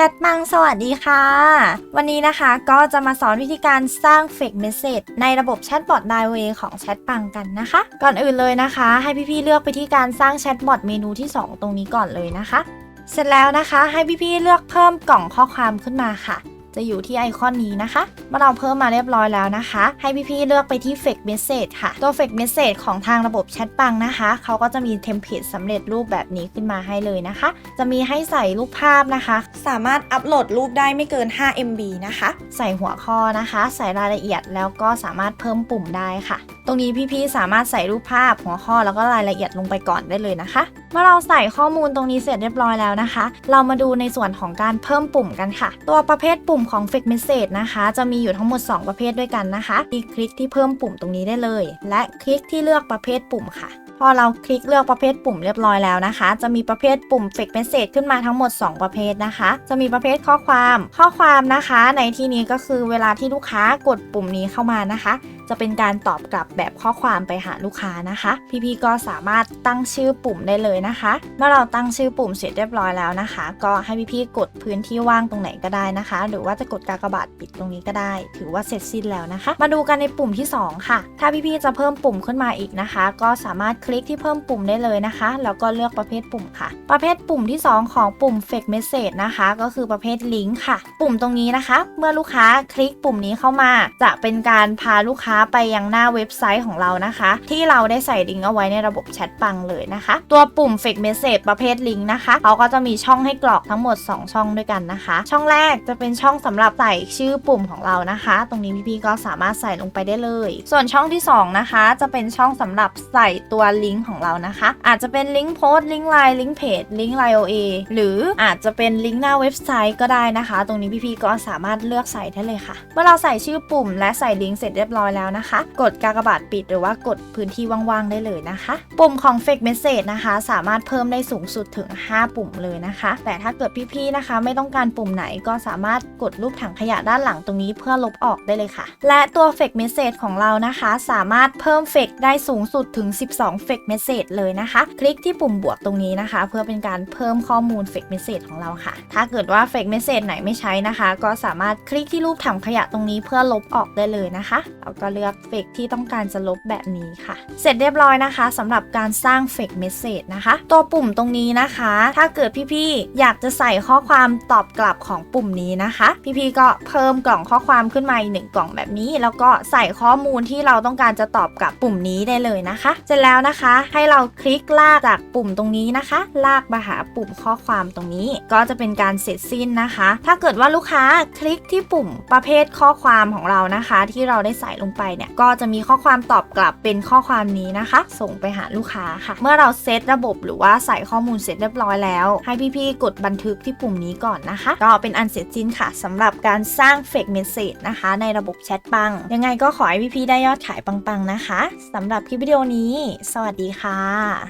แพทมังสวัสดีค่ะ วันนี้นะคะก็จะมาสอนวิธีการสร้างเฟกเมสเซจในระบบแชทบอท d i a l w a y ของแชทปังกันนะคะ ก่อนอื่นเลยนะคะ ให้พี่ๆเลือกไปที่การสร้างแชทบอทเมนูที่ 2 ตรงนี้ก่อนเลยนะคะ เสร็จแล้วนะคะ ให้พี่ๆเลือกเพิ่มกล่องข้อความขึ้นมาค่ะ จะอยู่ที่ไอคอนนี้นะคะเมื่อเราเพิ่มมาเรียบร้อยแล้วนะคะ ให้พี่ๆเลือกไปที่ Fake Message ค่ะ ตัว Fake Message ของทางระบบแชทปังนะคะ เขาก็จะมีเทมเพลตสำเร็จรูปแบบนี้ขึ้นมาให้เลยนะคะ จะมีให้ใส่รูปภาพนะคะ สามารถอัปโหลดรูปได้ไม่เกิน 5 MB นะคะ ใส่หัวข้อนะคะ ใส่รายละเอียดแล้วก็สามารถเพิ่มปุ่มได้ค่ะ ตรงนี้พี่ๆสามารถใส่รูปภาพหัวข้อแล้วก็รายละเอียดลงไปก่อนได้เลยนะคะเมื่อเราใส่ข้อมูลตรงนี้เสร็จเรียบร้อยแล้วนะคะ เรามาดูในส่วนของการเพิ่มปุ่มกันค่ะ ตัวประเภทปุ่มของ Fake Message นะคะ จะมีอยู่ทั้งหมด 2 ประเภทด้วยกันนะคะที่คลิกที่เพิ่มปุ่มตรงนี้ได้เลย และคลิกที่เลือกประเภทปุ่มค่ะพอเราคลิกเลือกประเภทปุ่มเรียบร้อยแล้วนะคะ จะมีประเภทปุ่ม Fake Message ขึ้นมาทั้งหมด 2 ประเภทนะคะ จะมีประเภทข้อความ ข้อความนะคะ ในที่นี้ก็คือเวลาที่ลูกค้ากดปุ่มนี้เข้ามานะคะ จะเป็นการตอบกลับแบบข้อความไปหาลูกค้านะคะ พี่ๆก็สามารถตั้งชื่อปุ่มได้เลยนะคะ เมื่อเราตั้งชื่อปุ่มเสร็จเรียบร้อยแล้วนะคะ ก็ให้พี่ๆกดพื้นที่ว่างตรงไหนก็ได้นะคะ หรือว่าจะกดกากบาทปิดตรงนี้ก็ได้ ถือว่าเสร็จสิ้นแล้วนะคะ มาดูกันในปุ่มที่ 2 ค่ะ ถ้าพี่ๆจะเพิ่มปุ่มขึ้นมาอีกนะคะ ก็สามารถคลิกที่เพิ่มปุ่มได้เลยนะคะ แล้วก็เลือกประเภทปุ่มค่ะ ประเภทปุ่มที่ 2 ของปุ่ม Fake Message นะคะ ก็คือประเภทลิงก์ค่ะ ปุ่มตรงนี้นะคะ เมื่อลูกค้าคลิกปุ่มนี้เข้ามา จะเป็นการพาลูกค้าไปยังหน้าเว็บไซต์ของเรานะคะ ที่เราได้ใส่ลิงก์เอาไว้ในระบบแชทปังเลยนะคะ ตัวปุ่ม Fake Message ประเภทลิงก์นะคะเขาก็จะมีช่องให้กรอกทั้งหมด 2 ช่องด้วยกันนะคะ ช่องแรกจะเป็นช่องสำหรับใส่ชื่อปุ่มของเรานะคะ ตรงนี้พี่ๆก็สามารถใส่ลงไปได้เลย ส่วนช่องที่ 2 นะคะ จะเป็นช่องสำหรับใส่ตัวลิงก์ของเรานะคะ อาจจะเป็นลิงก์โพสต์ลิงก์ไลน์ลิงก์เพจลิงก์ไลโอเอหรืออาจจะเป็นลิงก์หน้าเว็บไซต์ก็ได้นะคะ ตรงนี้พี่ๆก็สามารถเลือกใส่ได้เลยค่ะ เมื่อเราใส่ชื่อปุ่มและใส่ลิงก์เสร็จเรียบร้อยแล้วนะคะ กดกากบาทปิดหรือว่ากดพื้นที่ว่างๆได้เลยนะคะ ปุ่มของ Fake Message นะคะ สามารถเพิ่มได้สูงสุดถึง 5 ปุ่มเลยนะคะ แต่ถ้าเกิดพี่ๆนะคะ ไม่ต้องการปุ่มไหนก็สามารถกดรูปถังขยะด้านหลังตรงนี้เพื่อลบออกได้เลยค่ะ และตัว Fake Message ของเรานะคะ สามารถเพิ่ม Fake ได้สูงสุดถึง 12 Fake Message เลยนะคะ คลิกที่ปุ่มบวกตรงนี้นะคะ เพื่อเป็นการเพิ่มข้อมูล Fake Message ของเราค่ะ ถ้าเกิดว่า Fake Message ไหนไม่ใช้นะคะ ก็สามารถคลิกที่รูปถังขยะตรงนี้เพื่อลบออกได้เลยนะคะแล้วก็เเลือก Fake ที่ต้องการจะลบแบบนี้ค่ะ เสร็จเรียบร้อยนะคะสำหรับการสร้าง Fake Message นะคะ ตัวปุ่มตรงนี้นะคะ ถ้าเกิดพี่ๆอยากจะใส่ข้อความตอบกลับของปุ่มนี้นะคะ พี่ๆก็เพิ่มกล่องข้อความขึ้นมาอีกหนึ่งกล่องแบบนี้ แล้วก็ใส่ข้อมูลที่เราต้องการจะตอบกลับปุ่มนี้ได้เลยนะคะ เสร็จแล้วนะคะ ให้เราคลิกลากจากปุ่มตรงนี้นะคะ ลากมาหาปุ่มข้อความตรงนี้ ก็จะเป็นการเสร็จสิ้นนะคะ ถ้าเกิดว่าลูกค้าคลิกที่ปุ่มประเภทข้อความของเรานะคะ ที่เราได้ใส่ลงไปเนี่ยก็จะมีข้อความตอบกลับเป็นข้อความนี้นะคะ ส่งไปหาลูกค้าค่ะ เมื่อเราเซตระบบหรือว่าใส่ข้อมูลเสร็จเรียบร้อยแล้ว ให้พี่ๆกดบันทึกที่ปุ่มนี้ก่อนนะคะ ก็เป็นอันเสร็จสิ้นค่ะสำหรับการสร้างเฟกเมสเซจนะคะ ในระบบแชทปัง ยังไงก็ขอให้พี่ๆได้ยอดขายปังๆนะคะสำหรับคลิปวิดีโอนี้ สวัสดีค่ะ